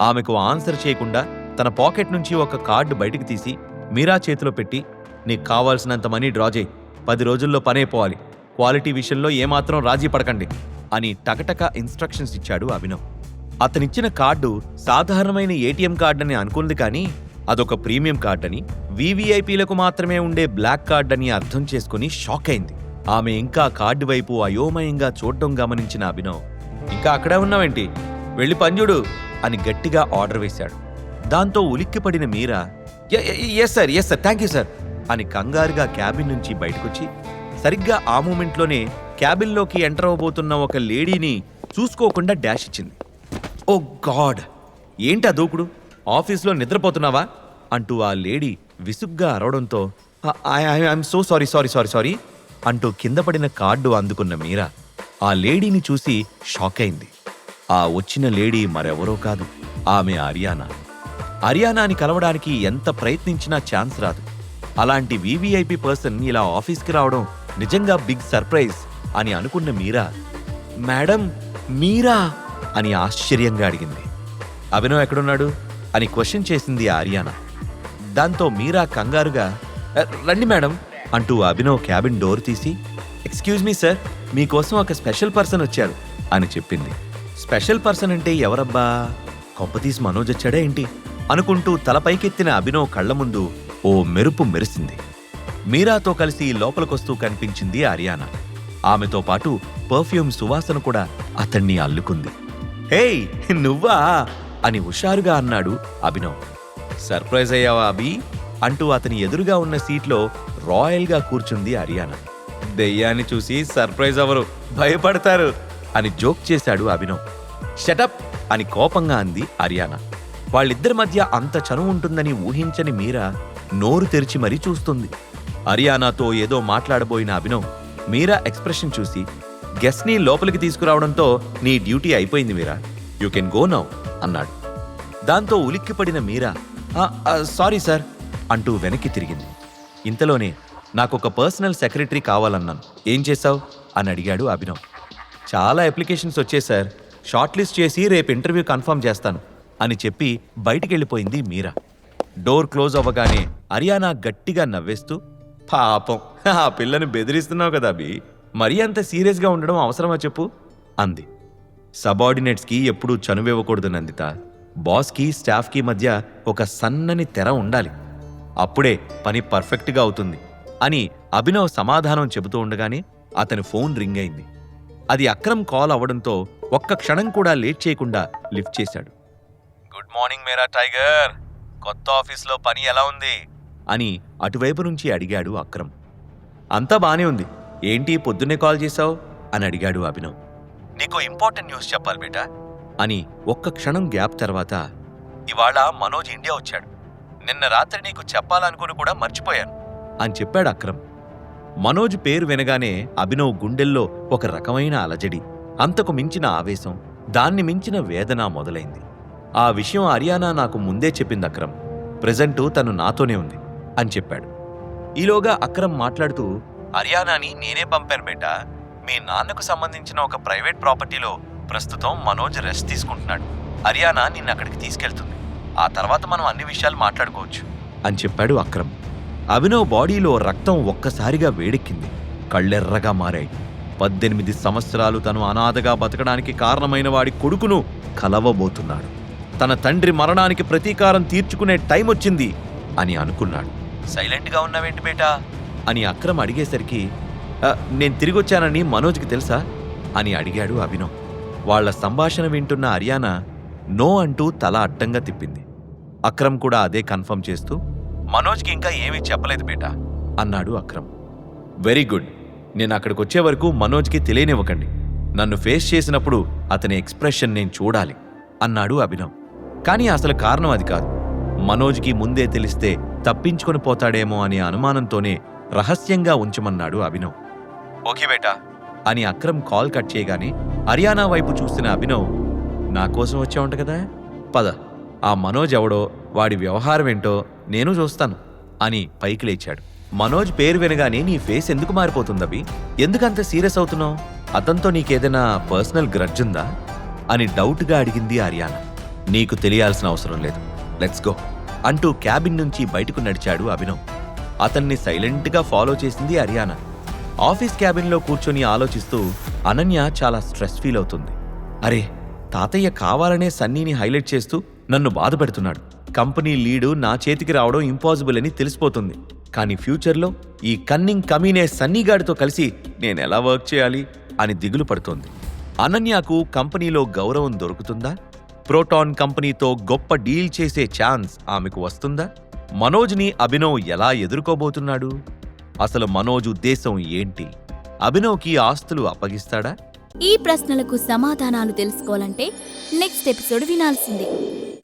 ఆమెకు ఆన్సర్ చేయకుండా తన పాకెట్ నుంచి ఒక కార్డు బయటికి తీసి మీరా చేతిలో పెట్టి నీకు కావాల్సినంత మనీ డ్రా చేయి. పది రోజుల్లో పనైపోవాలి క్వాలిటీ విషయంలో ఏమాత్రం రాజీ పడకండి. అని టకటక ఇన్స్ట్రక్షన్స్ ఇచ్చాడు అభినవ్. అతనిచ్చిన కార్డు సాధారణమైన ఏటీఎం కార్డని అనుకుంది కానీ అదొక ప్రీమియం కార్డని వీవీఐపీలకు మాత్రమే ఉండే బ్లాక్ కార్డని అర్థం చేసుకుని షాక్ అయింది. ఆమె ఇంకా కార్డు వైపు అయోమయంగా చూడడం గమనించిన అభినవ్ ఇంకా అక్కడే ఉన్నావేంటి? వెళ్ళి పంజుడు అని గట్టిగా ఆర్డర్ వేశాడు దాంతో ఉలిక్కిపడిన Meera yes sir yes sir thank you sir అని కంగారుగా క్యాబిన్ నుంచి బయటకొచ్చి సరిగ్గా ఆ మూమెంట్లోనే క్యాబిన్లోకి ఎంటర్ అవ్వబోతున్న ఒక లేడీని చూసుకోకుండా డాష్ ఇచ్చింది ఓ గాడ్ ఏంటా దూకుడు ఆఫీస్లో నిద్రపోతున్నావా అంటూ ఆ లేడీ విసుగ్గా అరవడంతో I'm so sorry sorry sorry sorry అంటూ కింద పడిన కార్డు అందుకున్న మీరా ఆ లేడీని చూసి షాక్ అయింది ఆ వచ్చిన లేడీ మరెవరో కాదు ఆమె అరియానా. అరియానాని కలవడానికి ఎంత ప్రయత్నించినా ఛాన్స్ రాదు. అలాంటి వీవీఐపీ పర్సన్ ఇలా ఆఫీస్కి రావడం నిజంగా బిగ్ సర్ప్రైజ్ అని అనుకున్న మీరా మేడం మీరా? అని ఆశ్చర్యంగా అడిగింది. అభినవ్ ఎక్కడున్నాడు? అని క్వశ్చన్ చేసింది ఆర్యానా దాంతో మీరా కంగారుగా రండి మేడం అంటూ అభినవ్ క్యాబిన్ డోర్ తీసి ఎక్స్క్యూజ్ మీ సార్ మీకోసం ఒక స్పెషల్ పర్సన్ వచ్చారు అని చెప్పింది. స్పెషల్ పర్సన్ అంటే ఎవరబ్బా? కొంపతీసి మనోజ్ వచ్చాడే ఏంటి? అనుకుంటూ తలపైకెత్తిన అభినవ్ కళ్ళ ముందు ఓ మెరుపు మెరిసింది. మీరాతో కలిసి లోపలికొస్తూ కనిపించింది ఆర్యానా ఆమెతో పాటు పర్ఫ్యూమ్ సువాసన కూడా అతన్ని అల్లుకుంది. హేయ్ నువ్వా? అని హుషారుగా అన్నాడు అభినవ్. సర్ప్రైజ్ అయ్యావా అభి? అంటూ అతని ఎదురుగా ఉన్న సీట్లో రాయల్గా కూర్చుంది అరియానా. దెయ్యాన్ని చూసి సర్ప్రైజ్ అవ్వరు భయపడతారు అని జోక్ చేశాడు అభినవ్. షటప్ అని కోపంగా అంది అరియానా. వాళ్ళిద్దరి మధ్య అంత చనువు ఉంటుందని ఊహించని మీరా నోరు తెరిచి మరీ చూస్తుంది. అరియానాతో ఏదో మాట్లాడబోయిన అభినవ్ మీరా ఎక్స్ప్రెషన్ చూసి గెస్ట్ని లోపలికి తీసుకురావడంతో నీ డ్యూటీ అయిపోయింది Meera. You can go now అన్నాడు. దాంతో ఉలిక్కిపడిన మీరా "ఆ, సారీ సార్ అంటూ వెనక్కి తిరిగింది. ఇంతలోనే నాకొక పర్సనల్ సెక్రటరీ కావాలన్నాను. ఏం చేశావు? అని అడిగాడు అభినవ్. చాలా అప్లికేషన్స్ వచ్చాయి సార్. షార్ట్ లిస్ట్ చేసి రేపు ఇంటర్వ్యూ కన్ఫర్మ్ చేస్తాను అని చెప్పి బయటికెళ్ళిపోయింది మీరా. డోర్ క్లోజ్ అవ్వగానే అరియానా గట్టిగా నవ్వేస్తూ పాపం ఆ పిల్లని బెదిరిస్తున్నావు కదా అభి మరీ అంత సీరియస్గా ఉండడం అవసరమా చెప్పు? అంది. సబార్డినేట్స్కి ఎప్పుడూ చనువివ్వకూడదు నందిత. బాస్కి స్టాఫ్కి మధ్య ఒక సన్నని తెర ఉండాలి. అప్పుడే పని పర్ఫెక్ట్గా అవుతుంది అని అభినవ్ సమాధానం చెబుతూ ఉండగానే అతని ఫోన్ రింగ్ అయింది. అది అక్రమ్ కాల్ అవ్వడంతో ఒక్క క్షణం కూడా లేట్ చేయకుండా లిఫ్ట్ చేశాడు. గుడ్ మార్నింగ్ మేరా టైగర్. కొత్త ఆఫీస్లో పని ఎలా ఉంది? అని అటువైపు నుంచి అడిగాడు అక్రమ్. అంతా బానే ఉంది. ఏంటి పొద్దున్నే కాల్ చేశావు? అని అడిగాడు అభినవ్. నీకు ఇంపార్టెంట్ న్యూస్ చెప్పాలి బేటా. అని ఒక్క క్షణం గ్యాప్ తర్వాత ఇవాళ మనోజ్ ఇండియా వచ్చాడు. నిన్న రాత్రి నీకు చెప్పాలనుకుని కూడా మర్చిపోయాను. అని చెప్పాడు అక్రమ్. మనోజ్ పేరు వినగానే అభినవ్ గుండెల్లో ఒక రకమైన అలజడి. అంతకు మించిన ఆవేశం దాన్ని మించిన వేదన మొదలైంది. ఆ విషయం అరియానా నాకు ముందే చెప్పింది అక్రమ్. ప్రజెంటు తను నాతోనే ఉంది అని చెప్పాడు. ఈలోగా అక్రమ్ మాట్లాడుతూ అరియానాని నేనే పంపాను బేట. మీ నాన్నకు సంబంధించిన ఒక ప్రైవేట్ ప్రాపర్టీలో ప్రస్తుతం మనోజ్ రెస్ట్ తీసుకుంటున్నాడు. అరియానా నిన్ను అక్కడికి తీసుకెళ్తుంది. ఆ తర్వాత మనం అన్ని విషయాలు మాట్లాడుకోవచ్చు అని చెప్పాడు అక్రమ్. అభినవ్ బాడీలో రక్తం ఒక్కసారిగా వేడెక్కింది. కళ్ళెర్రగా మారాయి. పద్దెనిమిది సంవత్సరాలు తను అనాథగా బతకడానికి కారణమైన వాడి కొడుకును కలవబోతున్నాడు. తన తండ్రి మరణానికి ప్రతీకారం తీర్చుకునే టైం వచ్చింది అని అనుకున్నాడు. సైలెంట్గా ఉన్నావేంటి బేటా? అని అక్రమ్ అడిగేసరికి నేను తిరిగొచ్చానని మనోజ్కి తెలుసా? అని అడిగాడు అభినవ్. వాళ్ళ సంభాషణ వింటున్న అరియానా నో అంటూ తల అడ్డంగా తిప్పింది. అక్రమ్ కూడా అదే కన్ఫర్మ్ చేస్తూ మనోజ్కి ఇంకా ఏమీ చెప్పలేదు బేటా అన్నాడు అక్రమ్. Very good. నేను అక్కడికి వచ్చే వరకు మనోజ్కి తెలియనివ్వకండి. నన్ను ఫేస్ చేసినప్పుడు అతని ఎక్స్ప్రెషన్ నేను చూడాలి అన్నాడు అభినవ్. కానీ అసలు కారణం అది కాదు. మనోజ్కి ముందే తెలిస్తే తప్పించుకొని పోతాడేమో అనే అనుమానంతోనే రహస్యంగా ఉంచమన్నాడు అభినవ్. ఓకే బేటా అని అక్రమ్ కాల్ కట్ చేయగానే హర్యానా వైపు చూసిన అభినవ్ నా కోసం వచ్చావంట కదా? పద ఆ మనోజ్ ఎవడో వాడి వ్యవహారం ఏంటో నేను చూస్తాను అని పైకి లేచాడు. మనోజ్ పేరు వినగానే నీ ఫేస్ ఎందుకు మారిపోతుందవి? ఎందుకంత సీరియస్ అవుతున్నావు? అతనితో నీకేదైనా పర్సనల్ గ్రడ్జ్ ఉందా అని డౌట్గా అడిగింది హర్యానా నీకు తెలియాల్సిన అవసరం లేదు. లెట్స్ గో అంటూ క్యాబిన్ నుంచి బయటకు నడిచాడు అభినవ్. అతన్ని సైలెంట్గా ఫాలో చేసింది అరియానా ఆఫీస్ క్యాబిన్లో కూర్చొని ఆలోచిస్తూ అనన్య చాలా స్ట్రెస్ ఫీల్ అవుతుంది. అరే తాతయ్య కావాలనే సన్నీని హైలైట్ చేస్తూ నన్ను బాధపెడుతున్నాడు కంపెనీ లీడు నా చేతికి రావడం ఇంపాసిబుల్ అని తెలిసిపోతుంది. కానీ ఫ్యూచర్లో ఈ కన్నింగ్ కమీనే సన్నీగాడితో కలిసి నేను ఎలా వర్క్ చేయాలి అని దిగులు పడుతోంది. అనన్యకు కంపెనీలో గౌరవం దొరుకుతుందా? ప్రోటాన్ కంపెనీతో గొప్ప డీల్ చేసే ఛాన్స్ ఆమెకు వస్తుందా? మనోజ్ని అభినవ్ ఎలా ఎదుర్కోబోతున్నాడు? అసలు మనోజ్ ఉద్దేశం ఏంటి? అభినవ్కి ఆస్తులు అప్పగిస్తాడా? ఈ ప్రశ్నలకు సమాధానాలు తెలుసుకోవాలంటే నెక్స్ట్ ఎపిసోడ్ వినాల్సిందే.